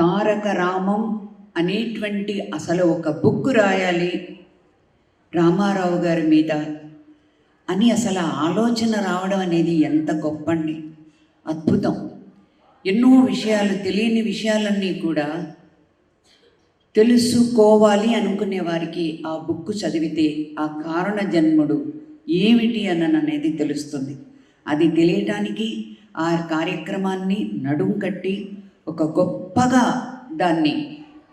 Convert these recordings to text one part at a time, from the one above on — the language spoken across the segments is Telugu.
తారక రామం అనేటువంటి అసలు ఒక బుక్ రాయాలి. రామారావు గారి మీద అని అసలు ఆలోచన రావడం అనేది ఎంత గొప్పండి. అద్భుతం. ఎన్నో విషయాలు తెలియని విషయాలన్నీ కూడా తెలుసుకోవాలి అనుకునే వారికి ఆ బుక్ చదివితే ఆ కారణ జన్ముడు ఏమిటి అని అనేది తెలుస్తుంది. అది తెలియటానికి ఆ కార్యక్రమాన్ని నడుం కట్టి ఒక గొప్పగా దాన్ని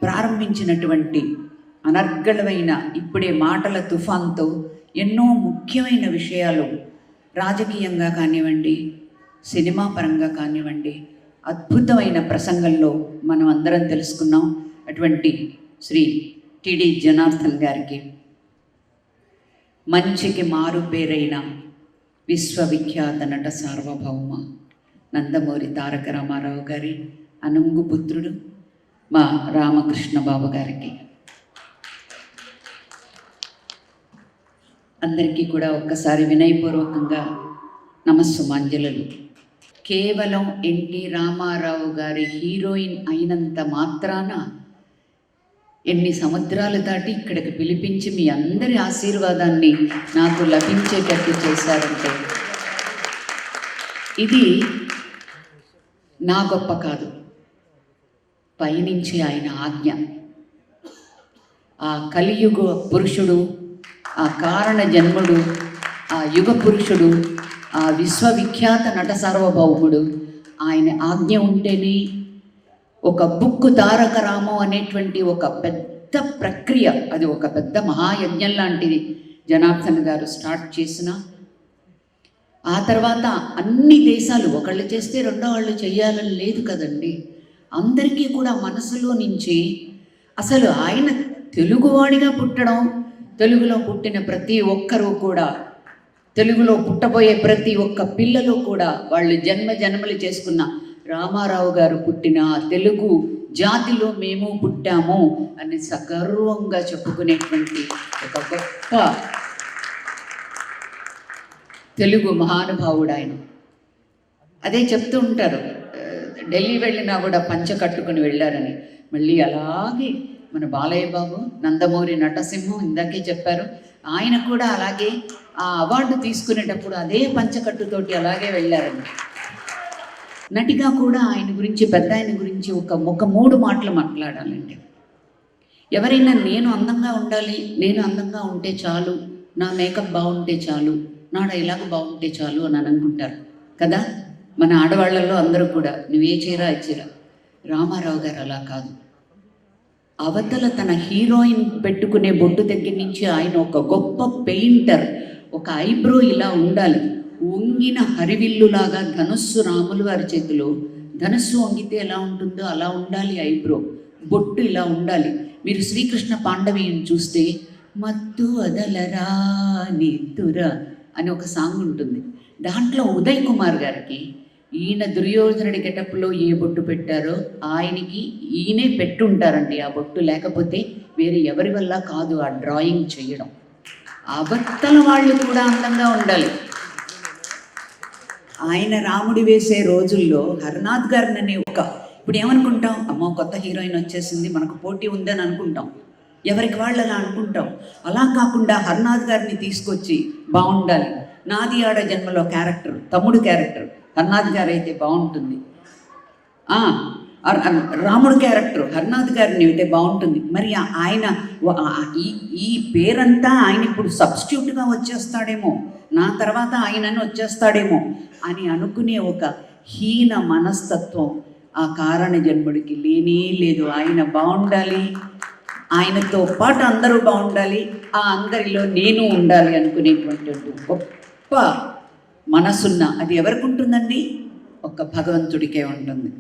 ప్రారంభించినటువంటి అనర్గళమైన ఇప్పుడే మాటల తుఫాన్తో ఎన్నో ముఖ్యమైన విషయాలు రాజకీయంగా కానివ్వండి సినిమా పరంగా కానివ్వండి అద్భుతమైన ప్రసంగంలో మనం అందరం తెలుసుకున్నాం. అటువంటి శ్రీ టిడి జనార్దన్ గారికి మంచికి మారు పేరైన విశ్వవిఖ్యాత నట సార్వభౌమ నందమూరి తారక రామారావు గారి అనుంగు పుత్రుడు మా రామకృష్ణ బాబు గారికి. అందరికీ కూడా ఒక్కసారి వినయపూర్వకంగా నమస్సుమాంజలు కేవలం ఎన్టీ రామారావు గారి హీరోయిన్ అయినంత మాత్రాన ఎన్ని సముద్రాలు దాటి ఇక్కడికి పిలిపించి మీ అందరి ఆశీర్వాదాన్ని నాకు లభించేటట్టు చేశారంటే ఇది నా గొప్ప కాదు. పయనించి ఆయన ఆజ్ఞ. ఆ కలియుగ పురుషుడు ఆ కారణ జన్ముడు ఆ యుగ పురుషుడు ఆ విశ్వవిఖ్యాత నట సార్వభౌముడు ఆయన ఆజ్ఞ ఉంటేనే ఒక బుక్ తారక రామం అనేటువంటి ఒక పెద్ద ప్రక్రియ అది ఒక పెద్ద మహాయజ్ఞం లాంటిది జనార్దన్ గారు స్టార్ట్ చేసిన. ఆ తర్వాత అన్ని దేశాలు ఒకళ్ళు చేస్తే రెండో వాళ్ళు చేయాలని లేదు కదండి. అందరికీ కూడా మనసులో నుంచి అసలు ఆయన తెలుగువాడిగా పుట్టడం తెలుగులో పుట్టిన ప్రతి ఒక్కరూ కూడా తెలుగులో పుట్టబోయే ప్రతి ఒక్క పిల్లలు కూడా వాళ్ళు జన్మ జన్మలు చేసుకున్న రామారావు గారు పుట్టిన తెలుగు జాతిలో మేము పుట్టాము అని సగర్వంగా చెప్పుకునేటువంటి ఒక గొప్ప తెలుగు మహానుభావుడు ఆయన. అదే చెప్తూ ఉంటారు. ఢిల్లీ వెళ్ళినా కూడా పంచ కట్టుకుని వెళ్ళారని. మళ్ళీ అలాగే మన బాలయ్య బాబు నందమూరి నటసింహం ఇందాకే చెప్పారు. ఆయన కూడా అలాగే ఆ అవార్డు తీసుకునేటప్పుడు అదే పంచకట్టుతోటి అలాగే వెళ్ళారని. నటిగా కూడా ఆయన గురించి పెద్ద ఆయన గురించి ఒక ఒక మూడు మాటలు మాట్లాడాలండి. ఎవరైనా నేను అందంగా ఉండాలి నేను అందంగా ఉంటే చాలు నా మేకప్ బాగుంటే చాలు నా డైలాగ్ బాగుంటే చాలు అని అనుకుంటారు కదా? మన ఆడవాళ్ళల్లో అందరూ కూడా నువ్వే చీరా ఇచ్చిరా చీర. రామారావు గారు అలా కాదు. అవతల తన హీరోయిన్ పెట్టుకునే బొట్టు దగ్గర నుంచి ఆయన ఒక గొప్ప పెయింటర్ ఒక ఐబ్రో ఇలా ఉండాలి. వంగిన హరివిల్లులాగా ధనుస్సు రాములు వారి చేతిలో ధనుస్సు వంగితే ఎలా ఉంటుందో అలా ఉండాలి ఐబ్రో. బొట్టు ఇలా ఉండాలి. మీరు శ్రీకృష్ణ పాండవీయం చూస్తే మత్తు వదలరా నిత్తుర అని ఒక సాంగ్ ఉంటుంది. దాంట్లో ఉదయ్ కుమార్ గారికి ఈయన దుర్యోధనుడి గెటప్లో ఏ బొట్టు పెట్టారో ఆయనకి ఈయనే పెట్టుంటారండి ఆ బొట్టు. లేకపోతే వేరే ఎవరి వల్ల కాదు ఆ డ్రాయింగ్ చేయడం అబద్ధల వాళ్ళు కూడా అందంగా ఉండాలి. ఆయన రాముడి వేసే రోజుల్లో హరనాథ్ గారిని అనే ఒక ఇప్పుడు ఏమనుకుంటాం? అమ్మో కొత్త హీరోయిన్ వచ్చేసింది మనకు పోటీ ఉందని అనుకుంటాం. ఎవరికి వాళ్ళు అలా అనుకుంటాం? అలా కాకుండా హర్నాథ్ గారిని తీసుకొచ్చి బాగుండాలి. నాది ఆడ జన్మలో క్యారెక్టర్ తమ్ముడు క్యారెక్టర్. హర్నాథ్ గారు అయితే బాగుంటుంది. రాముడు క్యారెక్టర్ హర్నాథ్ గారిని అయితే బాగుంటుంది. మరి ఆయన ఈ ఈ పేరంతా ఆయన ఇప్పుడు సబ్స్టిట్యూట్గా వచ్చేస్తాడేమో నా తర్వాత ఆయనని వచ్చేస్తాడేమో అని అనుకునే ఒక హీన మనస్తత్వం ఆ కారణ జన్ముడికి లేనే లేదు. ఆయన బాగుండాలి ఆయనతో పాటు అందరూ బాగుండాలి ఆ అందరిలో నేను ఉండాలి అనుకునేటువంటి గొప్ప మనసున్న అది ఎవరికి ఉంటుందండి? ఒక్క భగవంతుడికే ఉంటుంది.